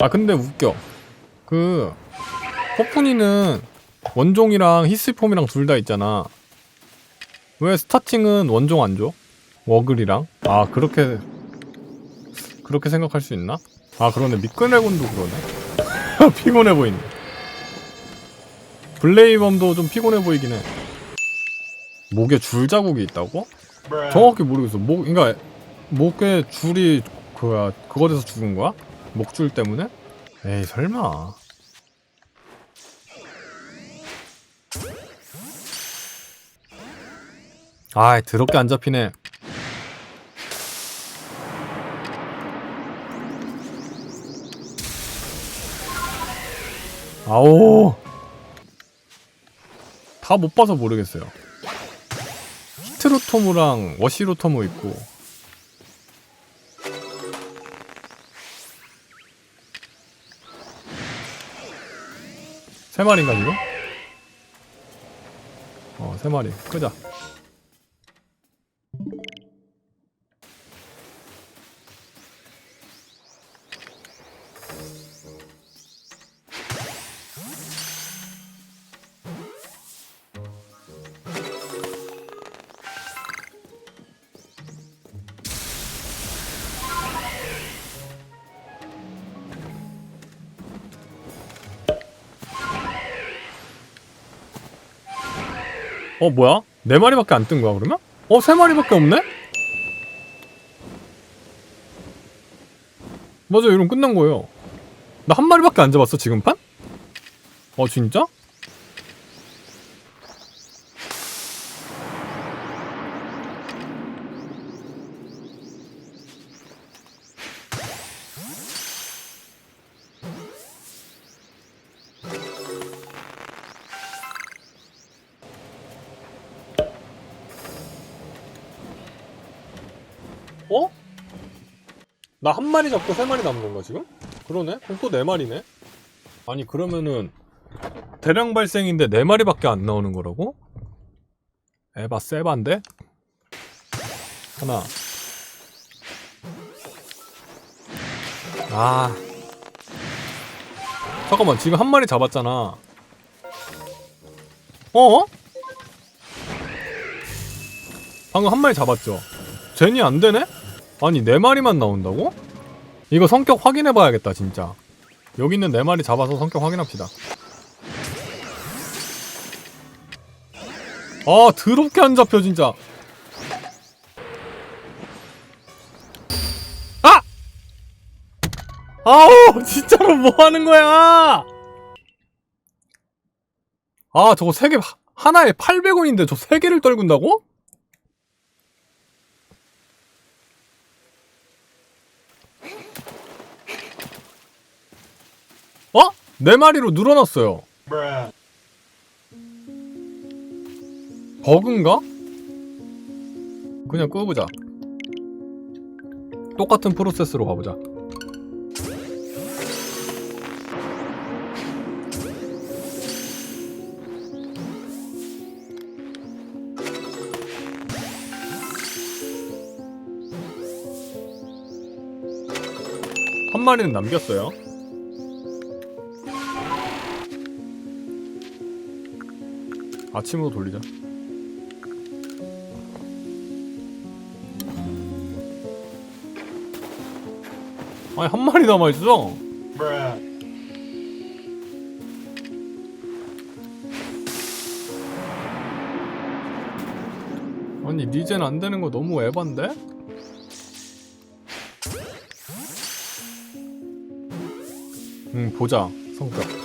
아 근데 웃겨. 그 퍼푼이는 원종이랑 히스폼이랑 둘 다 있잖아. 왜 스타팅은 원종 안 줘? 워글이랑? 아 그렇게 그렇게 생각할 수 있나? 아 그러네. 미끄레곤도 그러네. 피곤해 보이네. 블레이범도 좀 피곤해 보이긴 해. 목에 줄 자국이 있다고? 정확히 모르겠어. 목 그러니까 목에 줄이 그거야. 그거 돼서 죽은 거야? 목줄 때문에? 에이 설마. 아이 더럽게 안 잡히네. 아오. 다 못 봐서 모르겠어요. 히트로토무랑 워시로토무 있고 세 마리인가 지금? 어, 세 마리. 끄자. 어, 뭐야? 네 마리밖에 안 뜬 거야, 그러면? 어, 세 마리밖에 없네? 맞아, 이러면 끝난 거예요. 나 한 마리밖에 안 잡았어, 지금 판? 어, 진짜? 어? 나 한 마리 잡고 세 마리 남은 건가 지금? 그러네? 그럼 또 네 마리네? 아니 그러면은 대량 발생인데 네 마리밖에 안 나오는 거라고? 에바 세반데? 하나 아 잠깐만 지금 한 마리 잡았잖아 어? 방금 한 마리 잡았죠? 젠이 안 되네? 아니 네 마리만 나온다고? 이거 성격 확인해 봐야겠다 진짜. 여기 있는 네 마리 잡아서 성격 확인합시다. 아 더럽게 안 잡혀 진짜. 아! 아우 진짜로 뭐 하는 거야? 아 저거 세개 하나에 800원인데 저 세 개를 떨군다고? 어? 네 마리로 늘어났어요. 버그인가? 그냥 끄보자. 똑같은 프로세스로 가보자. 한 마리는 남겼어요. 아침으로 돌리자. 아니 한 마리 남아 있어. 아니 리젠 안 되는 거 너무 에반데? 응 보자 성격.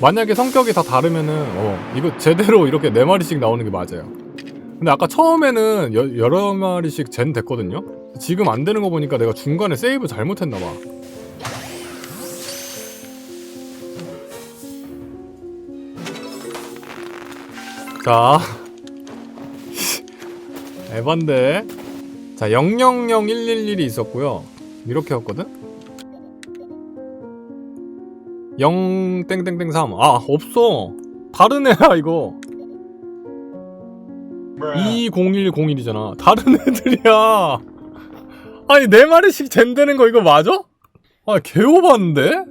만약에 성격이 다 다르면은 어 이거 제대로 이렇게 네 마리씩 나오는 게 맞아요. 근데 아까 처음에는 여, 여러 마리씩 젠 됐거든요. 지금 안 되는 거 보니까 내가 중간에 세이브 잘못했나 봐. 자, 에반데. 자, 000111이 있었고요. 이렇게였거든. 0 땡땡땡 3. 아, 없어. 다른 애야, 이거. 2001이잖아. 다른 애들이야. 아니 네 마리씩 잰다는 거 이거 맞아? 아 개오반데?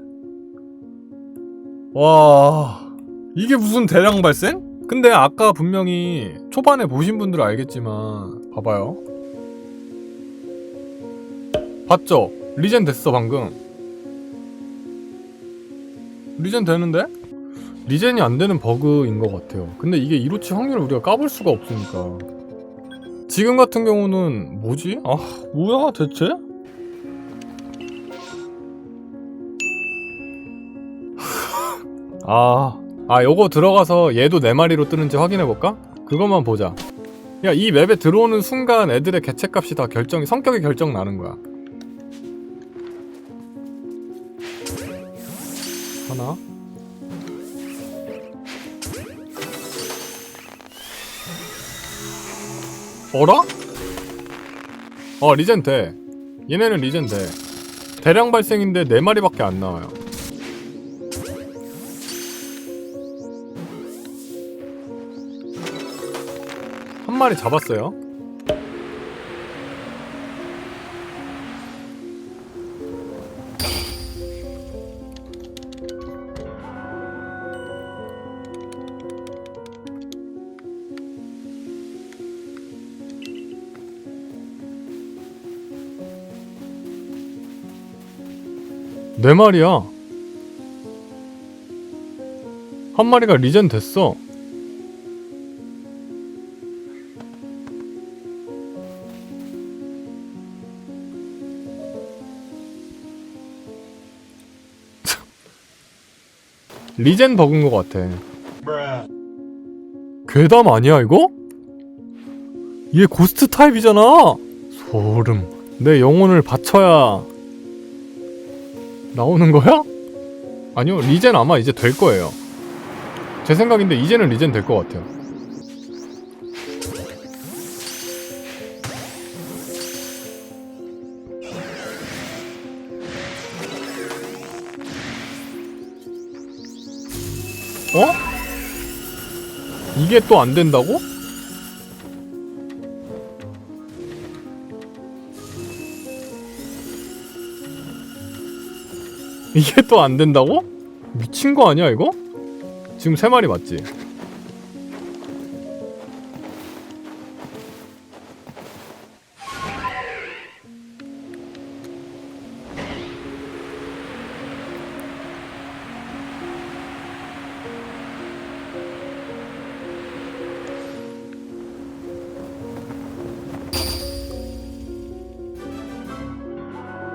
와 이게 무슨 대량 발생? 근데 아까 분명히 초반에 보신 분들은 알겠지만 봐봐요. 봤죠? 리젠 됐어 방금. 리젠 되는데? 리젠이 안 되는 버그인 것 같아요. 근데 이게 이로치 확률을 우리가 까볼 수가 없으니까. 지금 같은 경우는 뭐지? 아 뭐야 대체? 아, 아 요거 들어가서 얘도 네 마리로 뜨는지 확인해볼까? 그것만 보자. 야, 이 맵에 들어오는 순간 애들의 개체값이 다 결정이, 성격이 결정 나는 거야. 하나. 어라? 어, 리젠 돼. 얘네는 리젠 돼. 대량 발생인데 네마리밖에 안 나와요. 한 마리 잡았어요. 네 마리야. 한 마리가 리젠 됐어. 리젠 버그인 것 같아. 괴담 아니야 이거? 얘 고스트 타입이잖아. 소름. 내 영혼을 바쳐야 나오는 거야? 아니요 리젠 아마 이제 될 거예요. 제 생각인데 이제는 리젠 될 것 같아요. 어? 이게 또 안 된다고? 이게 또 안 된다고? 미친 거 아니야 이거? 지금 세 마리 맞지?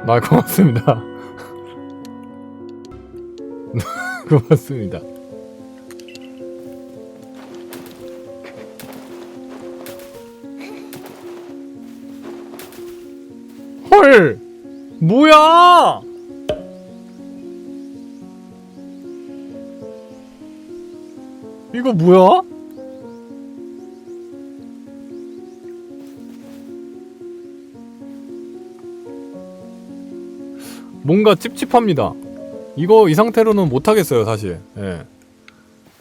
나 고맙습니다. 고맙습니다. 헐! 뭐야! 이거 뭐야? 뭔가 찝찝합니다. 이거 이 상태로는 못하겠어요 사실. 예.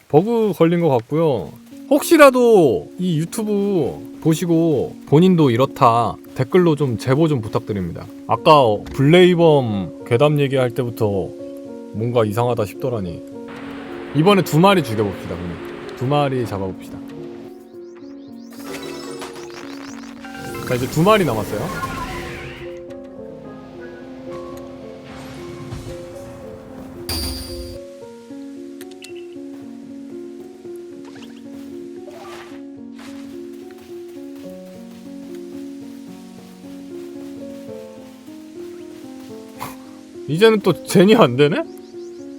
버그 걸린 것 같고요. 혹시라도 이 유튜브 보시고 본인도 이렇다 댓글로 좀 제보 좀 부탁드립니다. 아까 블레이범 괴담 얘기할 때부터 뭔가 이상하다 싶더라니. 이번에 두 마리 죽여봅시다 그냥 두 마리 잡아봅시다. 자 이제 두 마리 남았어요 이제는 또 제니 안 되네?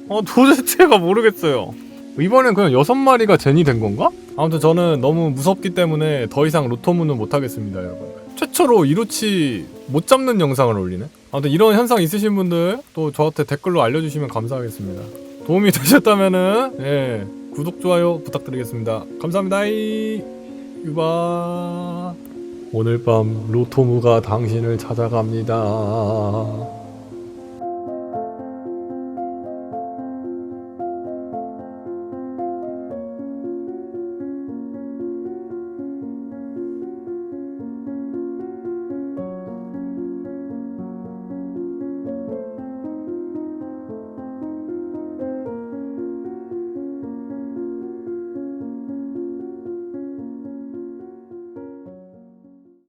어 도대체가 모르겠어요. 이번엔 그냥 여섯 마리가 제니 된 건가? 아무튼 저는 너무 무섭기 때문에 더 이상 로토무는 못 하겠습니다, 여러분. 최초로 이로치 못 잡는 영상을 올리네. 아무튼 이런 현상 있으신 분들 또 저한테 댓글로 알려주시면 감사하겠습니다. 도움이 되셨다면은 예 구독 좋아요 부탁드리겠습니다. 감사합니다. 유바 오늘 밤 로토무가 당신을 찾아갑니다.